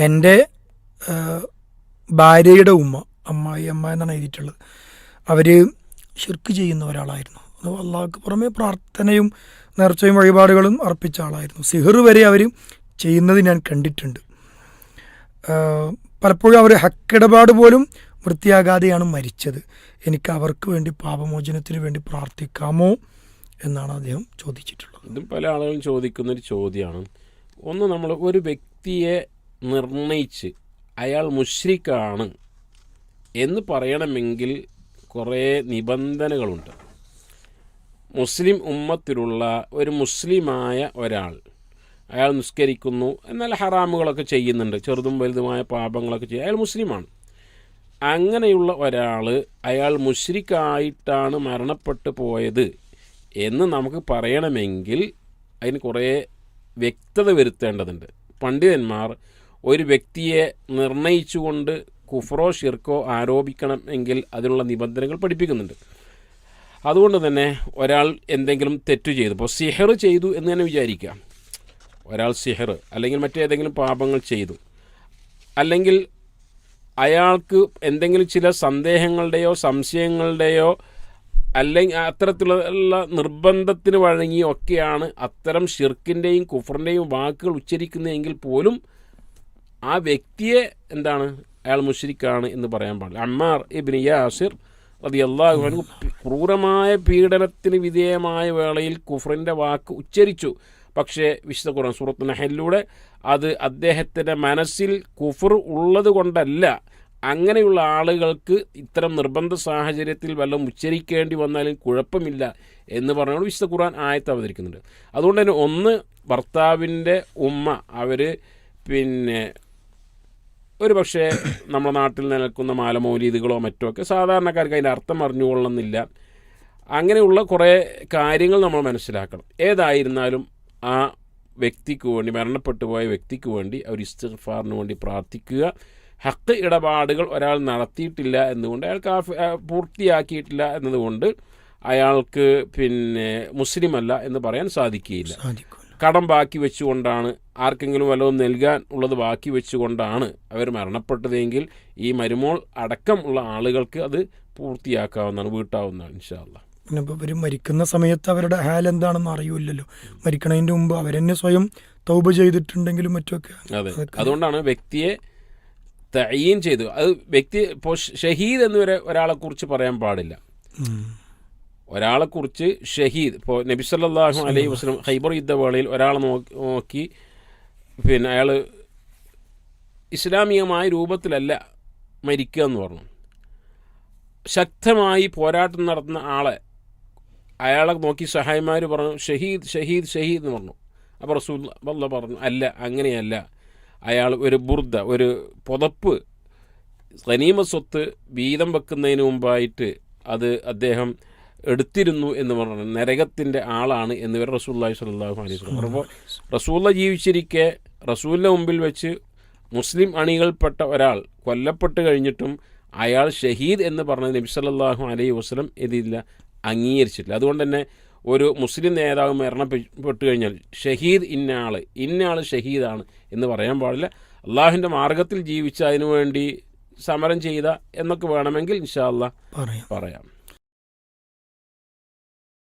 എന്റെ ഭാര്യയുടെ ഉമ്മ അമ്മായി അമ്മ എന്നാണ് എഴുതിയിട്ടുള്ളത്. അവർ ഷിർക്ക് ചെയ്യുന്ന ഒരാളായിരുന്നു. അള്ളാഹ്ക്ക് പുറമെ പ്രാർത്ഥനയും നേർച്ചയും വഴിപാടുകളും അർപ്പിച്ച ആളായിരുന്നു. സിഹർ വരെ അവർ ചെയ്യുന്നത് ഞാൻ കണ്ടിട്ടുണ്ട്. പലപ്പോഴും അവർ ഹക്കിടപാട് പോലും വൃത്തിയാകാതെയാണ് മരിച്ചത്. എനിക്ക് അവർക്ക് വേണ്ടി പാപമോചനത്തിന് വേണ്ടി പ്രാർത്ഥിക്കാമോ എന്നാണ് അദ്ദേഹം ചോദിച്ചിട്ടുള്ളത്. ഇതും പല ആളുകളും ചോദിക്കുന്നൊരു ചോദ്യമാണ്. ഒന്ന് നമ്മൾ ഒരു വ്യക്തിയെ നിർണയിച്ച് അയാൾ മുഷ്രിക്കാണ് എന്ന് പറയണമെങ്കിൽ കുറേ നിബന്ധനകളുണ്ട്. മുസ്ലിം ഉമ്മത്തിലുള്ള ഒരു മുസ്ലിമായ ഒരാൾ അയാൾ നിസ്കരിക്കുന്നു എന്നാൽ ഹറാമുകളൊക്കെ ചെയ്യുന്നുണ്ട് ചെറുതും വലുതുമായ പാപങ്ങളൊക്കെ ചെയ്യും അയാൾ മുസ്ലിമാണ്. അങ്ങനെയുള്ള ഒരാൾ അയാൾ മുഷ്രിക്കായിട്ടാണ് മരണപ്പെട്ടു പോയത് എന്ന് നമുക്ക് പറയണമെങ്കിൽ അതിന് കുറേ വ്യക്തത വരുത്തേണ്ടതുണ്ട്. പണ്ഡിതന്മാർ ഒരു വ്യക്തിയെ നിർണയിച്ചുകൊണ്ട് കുഫറോ ഷിർക്കോ ആരോപിക്കണം എങ്കിൽ അതിനുള്ള നിബന്ധനകൾ പഠിപ്പിക്കുന്നുണ്ട്. അതുകൊണ്ട് തന്നെ ഒരാൾ എന്തെങ്കിലും തെറ്റു ചെയ്തു. ഇപ്പോൾ സിഹർ ചെയ്തു എന്ന് തന്നെ വിചാരിക്കുക. ഒരാൾ സിഹർ അല്ലെങ്കിൽ മറ്റേതെങ്കിലും പാപങ്ങൾ ചെയ്തു. അല്ലെങ്കിൽ അയാൾക്ക് എന്തെങ്കിലും ചില സന്ദേഹങ്ങളുടെയോ സംശയങ്ങളുടെയോ അല്ലെങ്കിൽ അത്തരത്തിലുള്ള നിർബന്ധത്തിന് വഴങ്ങിയൊക്കെയാണ് അത്തരം ഷിർക്കിന്റെയും കുഫറിന്റെയും വാക്കുകൾ ഉച്ചരിക്കുന്നതെങ്കിൽ പോലും ആ വ്യക്തിയെ എന്താണ്? അയാൾ മുഷരിക്കാണ് എന്ന് പറയാൻ പാടില്ല. അമ്മാർ ഇബിൻ യാസിർ അത് അള്ളാഹു ക്രൂരമായ പീഡനത്തിന് വിധേയമായ വേളയിൽ കുഫറിന്റെ വാക്ക് ഉച്ചരിച്ചു. പക്ഷേ വിശുദ്ധ ഖുർആൻ സൂറത്ത് നഹലിലൂടെ അത് അദ്ദേഹത്തിന്റെ മനസ്സിൽ കുഫർ ഉള്ളത് കൊണ്ടല്ല അങ്ങനെയുള്ള ആളുകൾക്ക് ഇത്തരം നിർബന്ധ സാഹചര്യത്തിൽ വല്ലതും ഉച്ചരിക്കേണ്ടി വന്നാലും കുഴപ്പമില്ല എന്ന് പറഞ്ഞുകൊണ്ട് വിശുദ്ധ ഖുർആൻ ആയത്ത് അവതരിക്കുന്നുണ്ട്. അതുകൊണ്ട് തന്നെ ഒന്ന് ഭർത്താവിന്റെ ഉമ്മ അവർ പിന്നെ ഒരു പക്ഷേ നമ്മുടെ നാട്ടിൽ നിലനിൽക്കുന്ന മാലമൗലീദുകളോ മറ്റോ ഒക്കെ സാധാരണക്കാർക്ക് അതിന്റെ അർത്ഥം അറിഞ്ഞുകൊള്ളുന്നില്ല അങ്ങനെയുള്ള കുറേ കാര്യങ്ങൾ നമ്മൾ മനസ്സിലാക്കണം. ഏതായിരുന്നാലും ആ വ്യക്തിക്ക് വേണ്ടി മരണപ്പെട്ടു പോയ വ്യക്തിക്ക് വേണ്ടി അവർ ഇസ്തിഫാറിന് വേണ്ടി പ്രാർത്ഥിക്കുക. ഹക്ക് ഇടപാടുകൾ ഒരാൾ നടത്തിയിട്ടില്ല എന്നുകൊണ്ട് അയാൾ കാഫ് ആ, പൂർത്തിയാക്കിയിട്ടില്ല എന്നതുകൊണ്ട് അയാൾക്ക് പിന്നെ മുസ്ലിമല്ല എന്ന് പറയാൻ സാധിക്കുകയില്ല. സാധിക്കും. കടം ബാക്കി വെച്ചുകൊണ്ടാണ് ആർക്കെങ്കിലും വല്ലതും നൽകാൻ ഉള്ളത് ബാക്കി വെച്ചുകൊണ്ടാണ് അവർ മരണപ്പെട്ടതെങ്കിൽ ഈ മരുമോൾ അടക്കം ഉള്ള ആളുകൾക്ക് അത് പൂർത്തിയാക്കാവുന്നതാണ് വീട്ടാവുന്നതാണ് ഇൻഷാല്ല പിന്നെ ഇപ്പോൾ ഇവർ മരിക്കുന്ന സമയത്ത് അവരുടെ ഹാൽ എന്താണെന്ന് അറിയില്ലല്ലോ. മരിക്കണതിന്റെ മുമ്പ് അവരെന്നെ സ്വയം തൗബ ചെയ്തിട്ടുണ്ടെങ്കിലും മറ്റൊക്കെ അതെ. അതുകൊണ്ടാണ് വ്യക്തിയെ തയ്യീൻ ചെയ്തു. അത് വ്യക്തി ഇപ്പോൾ ഷഹീദ് എന്നിവരെ ഒരാളെ കുറിച്ച് പറയാൻ പാടില്ല. ഒരാളെക്കുറിച്ച് ഷഹീദ് ഇപ്പോൾ നബി സല്ലല്ലാഹു അലൈഹി വസ്ലം ഹൈബർ യുദ്ധവേളയിൽ ഒരാളെ നോക്കി നോക്കി പിന്നെ അയാൾ ഇസ്ലാമികമായ രൂപത്തിലല്ല മരിക്കുക എന്ന് പറഞ്ഞു. ശക്തമായി പോരാട്ടം നടത്തുന്ന ആളെ അയാളെ നോക്കി സഹായിമാർ പറഞ്ഞു ഷഹീദ് ഷഹീദ് ഷഹീദ് എന്ന് പറഞ്ഞു. അപ്പോൾ റസൂൽ വല്ല പറഞ്ഞു അല്ല അങ്ങനെയല്ല. അയാൾ ഒരു ബുർദ ഒരു പുതപ്പ് സനീമ സ്വത്ത് വീതം വെക്കുന്നതിന് മുമ്പായിട്ട് അത് അദ്ദേഹം എടുത്തിരുന്നു എന്ന് പറഞ്ഞു നരകത്തിന്റെ ആളാണ് എന്ന് എന്നിവർ റസൂല്ലാഹി സ്വല്ലല്ലാഹു അലൈഹി വസ്ലം അപ്പോൾ റസൂല്ല ജീവിച്ചിരിക്കെ റസൂലിന്റെ മുമ്പിൽ വെച്ച് മുസ്ലിം അണികൾപ്പെട്ട ഒരാൾ കൊല്ലപ്പെട്ട് കഴിഞ്ഞിട്ടും അയാൾ ഷഹീദ് എന്ന് പറഞ്ഞ നബി സല്ലാഹു അലൈഹി വസ്ലം ഇതില്ല അംഗീകരിച്ചിട്ടില്ല. അതുകൊണ്ട് തന്നെ ഒരു മുസ്ലിം നേതാവ് മരണപ്പെട്ട് കഴിഞ്ഞാൽ ഷഹീദ് ഇന്ന ആൾ ഇന്ന ആൾ ഷഹീദാണ് എന്ന് പറയാൻ പാടില്ല. അള്ളാഹുവിന്റെ മാർഗത്തിൽ ജീവിച്ച അതിനുവേണ്ടി സമരം ചെയ്ത എന്നൊക്കെ വേണമെങ്കിൽ ഇൻഷാല്ല പറയാം.